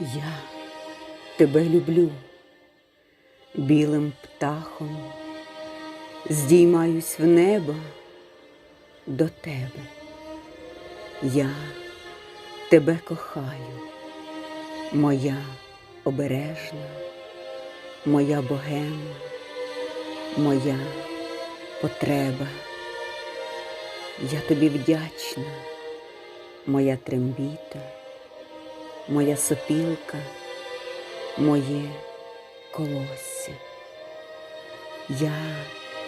Я тебе люблю, білим птахом здіймаюсь в небо до тебе. Я тебе кохаю, моя обережна, моя богема, моя потреба. Я тобі вдячна, моя трембіта, моя сопілка, моє колосся. Я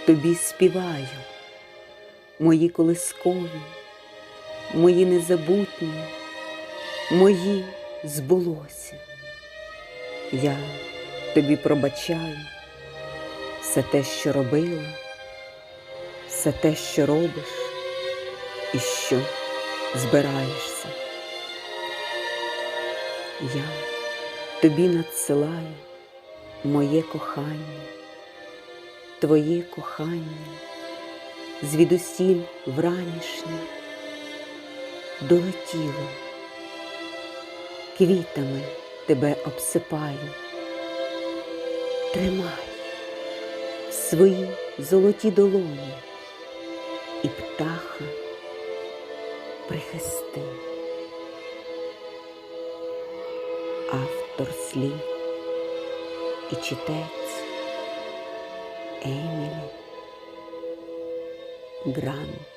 тобі співаю, мої колискові, мої незабутні, мої збулося. Я тобі пробачаю все те, що робила, все те, що робиш і що збираєшся. Я тобі надсилаю моє кохання, твоє кохання, звідусіль вранішнє долетіло, квітами тебе обсипаю, тримай свої золоті долоні і птаха прихисти. Автор слів і читець Емілі Грант.